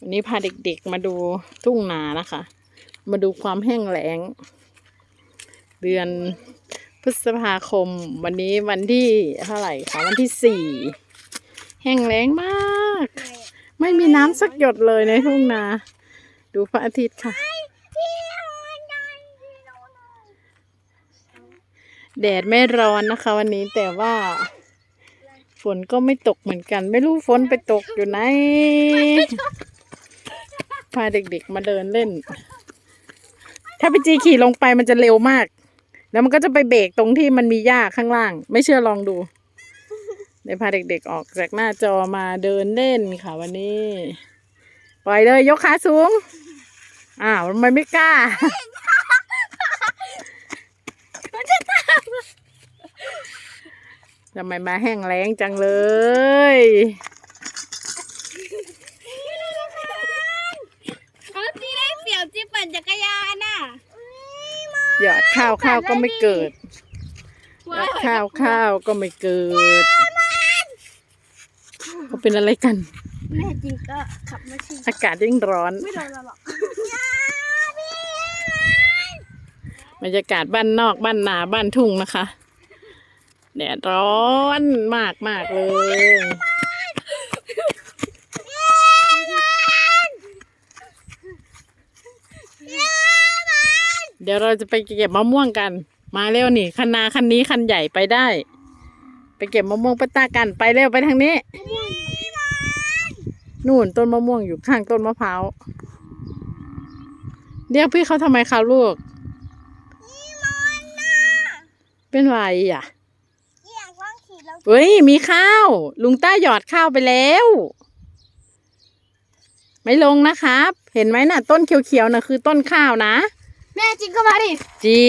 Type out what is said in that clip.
วันนี้พาเด็กๆมาดูทุ่งนานะคะ มาดูความแห้งแล้ง เดือนพฤษภาคม วันนี้วันที่เท่าไหร่คะวันที่สี่แห้งแล้งมาก ไม่มีน้ำสักหยดเลยในทุ่งนา ดูพระอาทิตย์ค่ะ แดดไม่ร้อนนะคะ วันนี้แต่ว่า ฝนก็ไม่ตกเหมือนกัน ไม่รู้ฝนไปตกอยู่ไหนาเด็กๆมาเดินเล่น ถ้าไปจีขี่ลงไปมันจะเร็วมาก แล้วมันก็จะไปเบรกตรงที่มันมีหญ้าข้างล่าง ไม่เชื่อลองดูเดี๋ยวพาเด็กๆออกจากหน้าจอมาเดินเล่นค่ะวันนี้ ปล่อยเลยยกขาสูง อ้าวทำไมไม่กล้าทำไมมาแห้งแล้งจังเลย เขาจีได้เสี่ยวจีปั่นจักรยานน่ะ หยอดข้าวข้าวก็ไม่เกิดหยอดข้าวข้าวก็ไม่เกิดเขาเป็นอะไรกัน แม่จริงก็ขับมาชิงอากาศยิ่งร้อน ไม่โดนเราหรอกบรรยากาศบ้านนอกบ้านนาบ้านทุ่งนะคะแดดร้อนมากมากๆเลยเดี๋ยวเราจะไปเก็บมะม่วงกัน มาเร็วนี่คันนาคันนี้คันใหญ่ไปได้ ไปเก็บมะม่วงปะตากันไปเร็วไปทางนี้ นู่นต้นมะม่วงอยู่ข้างต้นมะพร้าวเรียกพี่เขาทำไมคะลูกเป็นไรอะอยากลองขี่แล้วเฮ้ยมีข้าว ลุงต้าหยอดข้าวไปแล้ว ไม่ลงนะครับ เห็นไหมน่ะ ต้นเขียวๆน่ะคือต้นข้าวนะ แม่จริงก็มาดิ จี